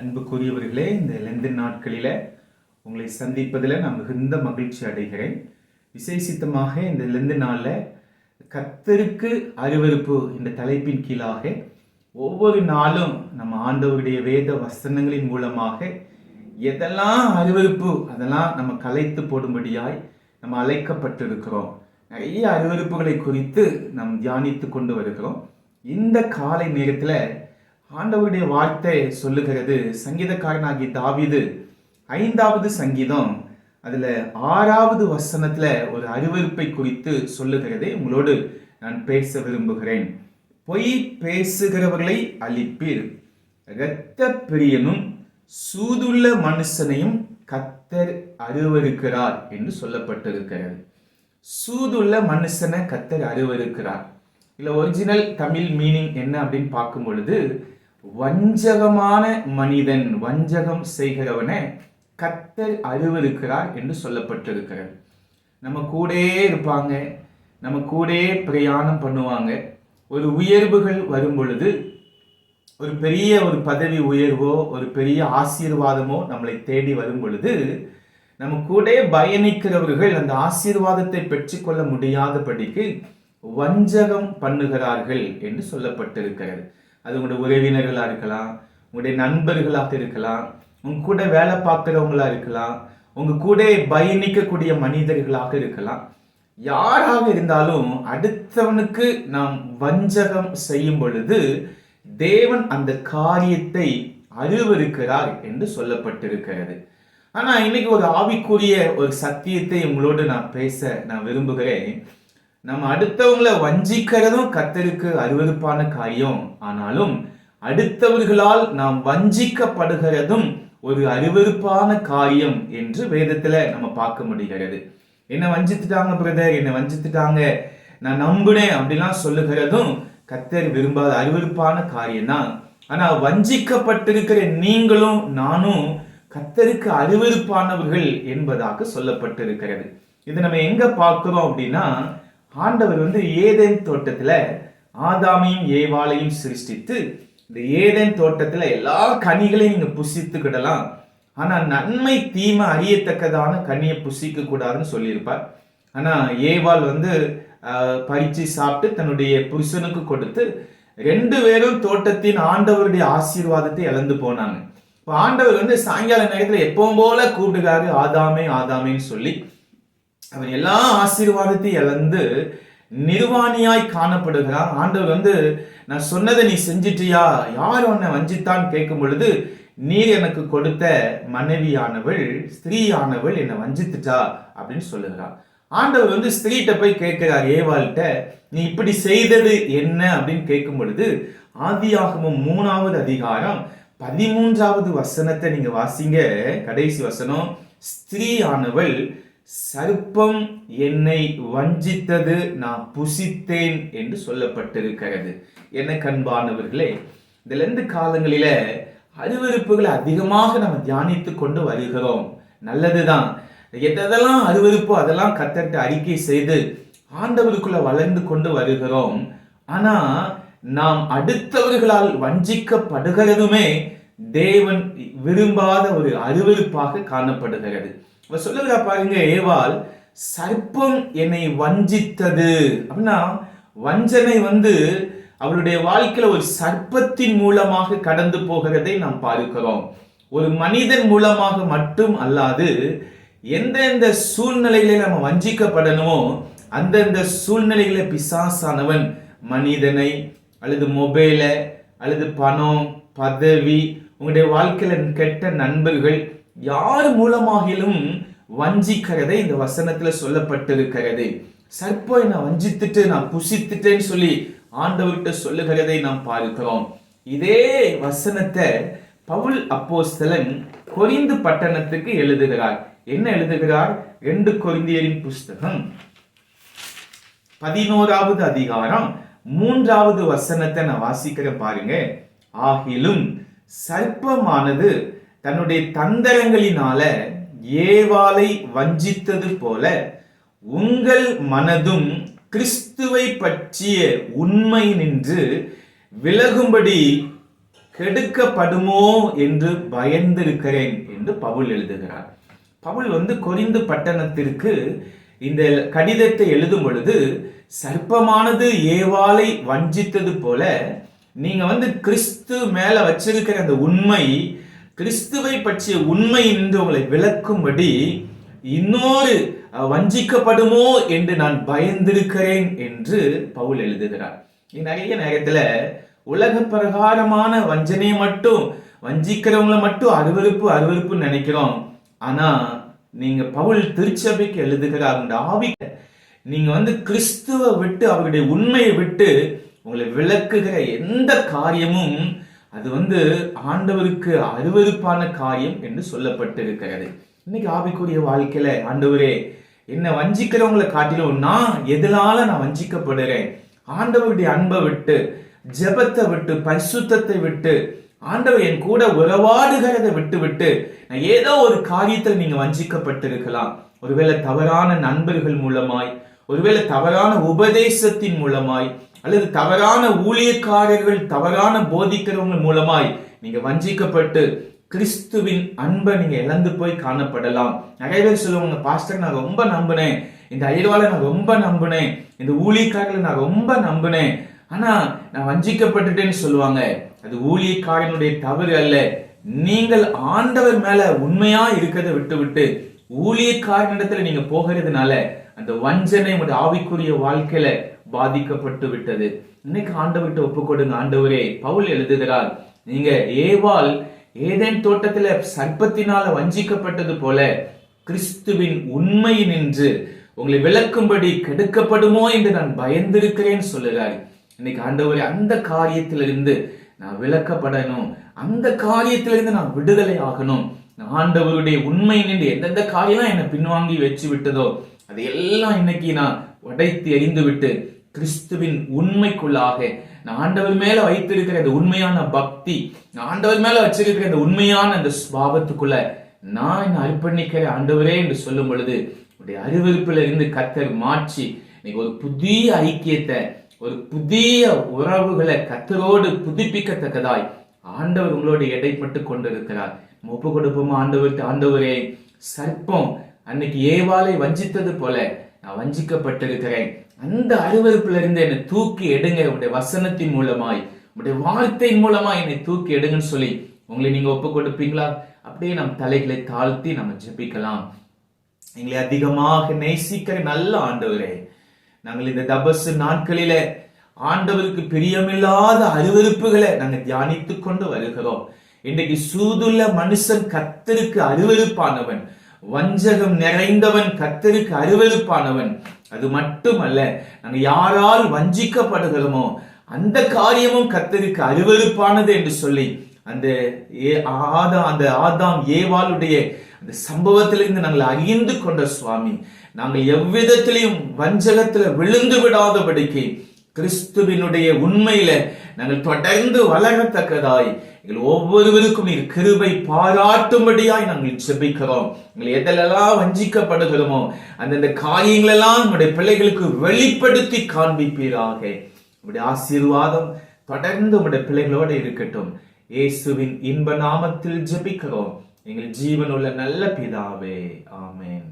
அன்புக்குரியவர்களே இந்த லெந்தன் நாட்களில் உங்களை சந்திப்பதில் நான் மிகுந்த மகிழ்ச்சி அடைகிறேன். விசேஷித்தமாக இந்த லெந்து நாளில் கத்தருக்கு அருவருப்பு என்ற தலைப்பின் கீழாக ஒவ்வொரு நாளும் நம்ம ஆண்டவருடைய வேத வசனங்களின் மூலமாக எதெல்லாம் அருவருப்பு அதெல்லாம் நம்ம கலைத்து போடும்படியாய் நம்ம அழைக்கப்பட்டிருக்கிறோம். நிறைய அருவருப்புகளை குறித்து நாம் தியானித்து கொண்டு வருகிறோம். இந்த காலை நேரத்தில் ஆண்டவருடைய வார்த்தை சொல்லுகிறது. சங்கீதக்காரனாகிய தாவீது ஐந்தாவது சங்கீதம் அதில் ஆறாவது வசனத்தில் ஒரு அருவருப்பை குறித்து சொல்லுகிறதை. உங்களோடு நான் பேச விரும்புகிறேன். பொய் பேசுகிறவர்களை அழிப்பீர். இரத்த பிரியனும் சூதுள்ள மனுஷனையும் கத்தர் அருவருக்கிறார் என்று சொல்லப்பட்டிருக்கிறது. சூதுள்ள மனுஷனை கத்தர் அருவருக்கிறார். இல்லை ஒரிஜினல் தமிழ் மீனிங் என்ன அப்படின்னு பார்க்கும் பொழுது வஞ்சகமான மனிதன் வஞ்சகம் செய்கிறவனை கத்தர் அருவருக்கிறார் என்று சொல்லப்பட்டிருக்கிறது. நம்ம கூடே இருப்பாங்க நம்ம கூடே பிரயாணம் பண்ணுவாங்க. ஒரு உயர்வுகள் வரும் பொழுது ஒரு பெரிய ஒரு பதவி உயர்வோ ஒரு பெரிய ஆசீர்வாதமோ நம்மளை தேடி வரும் பொழுது நம்ம கூட பயணிக்கிறவர்கள் அந்த ஆசீர்வாதத்தை பெற்றுக்கொள்ள முடியாதபடிக்கு வஞ்சகம் பண்ணுகிறார்கள் என்று சொல்லப்பட்டிருக்கிறது. அது உங்களுடைய உறவினர்களாக இருக்கலாம் உங்களுடைய நண்பர்களாக இருக்கலாம் உங்க கூட வேலை பார்க்குறவங்களாக இருக்கலாம் உங்க கூட பயணிக்கக்கூடிய மனிதர்களாக இருக்கலாம். யாராக இருந்தாலும் அடுத்தவனுக்கு நாம் வஞ்சகம் செய்யும் பொழுது தேவன் அந்த காரியத்தை அருவருக்கிறார் என்று சொல்லப்பட்டிருக்கிறது. ஆனால் இன்னைக்கு ஒரு ஆவிக்குரிய ஒரு சத்தியத்தை உங்களோடு நான் பேச நான் விரும்புகிறேன். நம்ம அடுத்தவங்களை வஞ்சிக்கிறதும் கத்தருக்கு அருவருப்பான காரியம். ஆனாலும் அடுத்தவர்களால் நாம் வஞ்சிக்கப்படுகிறதும் ஒரு அருவறுப்பான காரியம் என்று வேதத்துல நம்ம பார்க்க முடிகிறது. என்ன வஞ்சித்துட்டாங்க பிரதர் என்ன வஞ்சித்துட்டாங்க. நான் நம்புனேன் அப்படிலாம் சொல்லுகிறதும் கத்தர் விரும்பாத அருவறுப்பான காரியம் தான் ஆனா வஞ்சிக்கப்பட்டிருக்கிற நீங்களும் நானும் கத்தருக்கு அருவருப்பானவர்கள் என்பதாக சொல்லப்பட்டிருக்கிறது. இது நம்ம எங்க பார்க்கிறோம் அப்படின்னா ஆண்டவர் வந்து ஏதேன் தோட்டத்தில் ஆதாமையும் ஏவாளையும் சிருஷ்டித்து இந்த ஏதேன் தோட்டத்தில் எல்லா கனிகளையும் நீங்கள் புசித்துக்கிடலாம். ஆனால் நன்மை தீமை அறியத்தக்கதான கனியை புசிக்க கூடாதுன்னு சொல்லியிருப்பார். ஆனால் ஏவாள் வந்து பறித்து சாப்பிட்டு தன்னுடைய புருஷனுக்கு கொடுத்து ரெண்டு பேரும் தோட்டத்தின் ஆண்டவருடைய ஆசீர்வாதத்தை இழந்து போனாங்க. இப்போ ஆண்டவர் வந்து சாயங்கால நேரத்தில் எப்பவும் போல கூப்பிடுகிறாரு ஆதாமே ஆதாமேன்னு சொல்லி. அவர் எல்லா ஆசீர்வாதத்தையும் இழந்து நிர்வாணியாய் காணப்படுகிறார் ஆண்டவர் வந்து நான் சொன்னதை நீ செஞ்சிட்டியா? யார் உன்னை வஞ்சித்தான் கேட்கும் பொழுது நீர் எனக்கு கொடுத்த மனைவியானவள் ஸ்திரீயானவள் என்னை வஞ்சித்துட்டா? அப்படின்னு சொல்லுகிறார் ஆண்டவர் வந்து ஸ்திரீட்ட போய் கேட்கிறார் ஏவாள்கிட்ட நீ இப்படி செய்தது என்ன? அப்படின்னு கேட்கும் பொழுது ஆதியாகமும் மூணாவது அதிகாரம் பதிமூன்றாவது வசனத்தை நீங்க வாசிங்க. கடைசி வசனம் ஸ்திரீயானவள் சர்ப்பம் என்னை வஞ்சித்தது நான் புசித்தேன் என்று சொல்லப்பட்டிருக்கிறது. என்ன கண்பானவர்களே இதிலிருந்து காலங்களில அருவறுப்புகளை அதிகமாக நம்ம தியானித்து கொண்டு வருகிறோம். நல்லதுதான். எதெல்லாம் அருவறுப்போ அதெல்லாம் கத்தட்டு அறிக்கை செய்து ஆண்டவருக்குள்ள வளர்ந்து கொண்டு வருகிறோம். ஆனா நாம் அடுத்தவர்களால் வஞ்சிக்கப்படுகிறதுமே தேவன் விரும்பாத ஒரு அருவருப்பாக காணப்படுகிறது. இப்ப சொல்லுகிறா பாருங்க ஏவால் சர்ப்பம் என்னை வஞ்சித்தது. அப்படின்னா வஞ்சனை வந்து அவளுடைய வாழ்க்கையில ஒரு சர்ப்பத்தின் மூலமாக கடந்து போகிறதை நாம் பார்க்கிறோம். ஒரு மனிதன் மூலமாக மட்டும் அல்லாது எந்தெந்த சூழ்நிலையில நம்ம வஞ்சிக்கப்படணுமோ அந்தந்த சூழ்நிலைகளை பிசாசானவன் மனிதனை அல்லது மொபைலை அல்லது பணம் பதவி உங்களுடைய வாழ்க்கையில கெட்ட நண்பர்கள் யார் மூலமாகிலும் வஞ்சிக்கிறதை இந்த வசனத்துல சொல்லப்பட்டிருக்கிறது. சர்ப்பம் நான் வஞ்சித்துட்டு நான் புசித்துட்டேன்னு சொல்லி ஆண்டவர்கிட்ட சொல்லுகிறதை நாம் பார்க்கிறோம். இதே வசனத்தை பவுல் அப்போஸ்தலன் கொரிந்து பட்டணத்துக்கு எழுதுகிறார். என்ன எழுதுகிறார்? ரெண்டு கொரிந்தியரின் புஸ்தகம். பதினோராவது அதிகாரம் மூன்றாவது வசனத்தை நான் வாசிக்கிறேன் பாருங்க. ஆகிலும் சர்ப்பமானது தன்னுடைய தந்திரங்களினால ஏவாளை வஞ்சித்தது போல உங்கள் மனதும் கிறிஸ்துவை பற்றிய உண்மை நின்று விலகும்படி கெடுக்கப்படுமோ என்று பயந்திருக்கிறேன் என்று பவுல் எழுதுகிறார். பவுல் வந்து கொரிந்து பட்டணத்திற்கு இந்த கடிதத்தை எழுதும் பொழுது சர்ப்பமானது ஏவாளை வஞ்சித்தது போல நீங்க வந்து கிறிஸ்து மேல வச்சிருக்கிற அந்த உண்மை கிறிஸ்துவை பற்றிய உண்மை என்று உங்களை விளக்கும்படி இன்னொரு வஞ்சிக்கப்படுமோ என்று நான் பயந்திருக்கிறேன் என்று பவுல் எழுதுகிறார். நிறைய நேரத்துல உலக பிரகாரமான வஞ்சனையை மட்டும் வஞ்சிக்கிறவங்களை மட்டும் அருவருப்பு அருவருப்புன்னு நினைக்கிறோம். ஆனா நீங்க பவுல் திருச்சபைக்கு எழுதுகிறார் அந்த ஆவி நீங்க வந்து கிறிஸ்துவை விட்டு அவருடைய உண்மையை விட்டு உங்களை விளக்குகிற எந்த காரியமும் அது வந்து ஆண்டவருக்கு அருவருப்பான காரியம் என்று சொல்லப்பட்டிருக்கிறது. இன்னைக்கு ஆவிக்குரிய வாழ்க்கையில ஆண்டவரே என்னை வஞ்சிக்கிறவங்களை காட்டிலும் நான் எதனால நான் வஞ்சிக்கப்படுறேன் ஆண்டவருடைய அன்பை விட்டு ஜெபத்தை விட்டு பரிசுத்தத்தை விட்டு ஆண்டவர் என் கூட உறவாடுகிறதை விட்டு விட்டு நான் ஏதோ ஒரு காரியத்தில் நீங்க வஞ்சிக்கப்பட்டிருக்கலாம். ஒருவேளை தவறான நண்பர்கள் மூலமாய் ஒருவேளை தவறான உபதேசத்தின் மூலமாய் அல்லது தவறான ஊழியக்காரர்கள் தவறான போதிக்கிறவங்க மூலமாய் நீங்க வஞ்சிக்கப்பட்டு கிறிஸ்துவின் அன்பை நீங்க இழந்து போய் காணப்படலாம். நிறைய பேர் சொல்லுவாங்க பாஸ்டர் நான் ரொம்ப நம்பினேன். இந்த அயல்வாளை நான் ரொம்ப நம்பினேன். இந்த ஊழியக்காரர்களை நான் ரொம்ப நம்பினேன். ஆனா நான் வஞ்சிக்கப்பட்டுட்டேன்னு சொல்லுவாங்க. அது ஊழியக்காரனுடைய தவறு அல்ல. நீங்கள் ஆண்டவர் மேல உண்மையா இருக்கிறத விட்டு விட்டு ஊழியக்காரனிடத்துல நீங்க போகிறதுனால அந்த வஞ்சனை உங்களுடைய ஆவிக்குரிய வாழ்க்கையில பாதிக்கப்பட்டு விட்டது. இன்னைக்கு ஆண்டவர்கிட்ட ஒப்பு கொடுங்க ஆண்டவரே. பவுல் எழுதுகிறார் நீங்க ஏவால் ஏதேன் தோட்டத்துல சர்ப்பத்தினால வஞ்சிக்கப்பட்டது போல கிறிஸ்துவின் உண்மை நின்று உங்களை விளக்கும்படி கெடுக்கப்படுமோ என்று நான் பயந்திருக்கிறேன் சொல்லுகிறார். இன்னைக்கு ஆண்டவரே அந்த காரியத்திலிருந்து நான் விளக்கப்படணும். அந்த காரியத்திலிருந்து நான் விடுதலை ஆகணும். நான் ஆண்டவருடைய உண்மை நின்று எந்தெந்த காரியம்லாம் என்னை பின்வாங்கி வச்சு விட்டதோ அதையெல்லாம் இன்னைக்கு நான் உடைத்து எரிந்து விட்டு கிறிஸ்துவின் உண்மைக்குள்ளாக நான் ஆண்டவர் மேல வைத்திருக்கிற அந்த உண்மையான பக்தி நான் ஆண்டவர் மேல வச்சிருக்கிற இந்த உண்மையான அந்த ஸ்வாபத்துக்குள்ள நான் என்னை அர்ப்பணிக்கிற ஆண்டவரே என்று சொல்லும் பொழுது உடைய அறிவிப்பில் இருந்து கத்தர் மாற்றி இன்னைக்கு ஒரு புதிய ஐக்கியத்தை ஒரு புதிய உறவுகளை கத்தரோடு புதுப்பிக்கத்தக்கதாய் ஆண்டவர் உங்களோடு இடைப்பட்டு கொண்டிருக்கிறார். முப்பு ஒப்பு கொடுப்போமா ஆண்டவர் ஆண்டவரே சர்ப்பம் அன்னைக்கு ஏவாளை வஞ்சித்தது போல நான் வஞ்சிக்கப்பட்டிருக்கிறேன். அந்த அருவருப்புல இருந்து என்னை தூக்கி எடுங்க உங்களுடைய வசனத்தின் மூலமாய் உடைய வார்த்தையின் மூலமா என்னை தூக்கி எடுங்கன்னு சொல்லி உங்களை நீங்க ஒப்பு கொடுப்பீங்களா அப்படியே நம் தலைகளை தாழ்த்தி நம்ம ஜெபிக்கலாம். எங்களை அதிகமாக நேசிக்கிற நல்ல ஆண்டவரே நாங்கள் இந்த தபசு நாட்களில ஆண்டவருக்கு பிரியமில்லாத அருவருப்புகளை நாங்கள் தியானித்து கொண்டு வருகிறோம். இன்றைக்கு சூதுள்ள மனுஷன் கத்தருக்கு அருவருப்பானவன் வஞ்சகம் நிறைந்தவன் கத்தருக்கு அருவருப்பானவன். அது மட்டுமல்ல நாங்கள் யாரால் வஞ்சிக்கப்படுகிறோமோ அந்த காரியமும் கத்தருக்கு அருவருப்பானது என்று சொல்லி அந்த ஏ- ஆதா அந்த ஆதாம் ஏவாளுடைய அந்த சம்பவத்திலிருந்து நாங்கள் அறிந்து கொண்ட சுவாமி நாங்கள் எவ்விதத்திலையும் வஞ்சகத்தில் விழுந்து விடாதபடிக்கு கிறிஸ்துவினுடைய உண்மையில நாங்கள் தொடர்ந்து வளரத்தக்கதாய் எங்கள் ஒவ்வொருவருக்கும் நீர் கிருபை பாராட்டும்படியாய் நாங்கள் ஜெபிக்கிறோம். எங்களை எதிலெல்லாம் வஞ்சிக்கப்படுகிறோமோ அந்தந்த காரியங்களெல்லாம் நம்முடைய பிள்ளைகளுக்கு வெளிப்படுத்தி காண்பிப்பீராக. உடைய ஆசீர்வாதம் தொடர்ந்து உடைய பிள்ளைகளோடு இருக்கட்டும். இயேசுவின் இன்ப நாமத்தில் ஜெபிக்கிறோம். எங்கள் ஜீவனுள்ள நல்ல பிதாவே. ஆமேன்.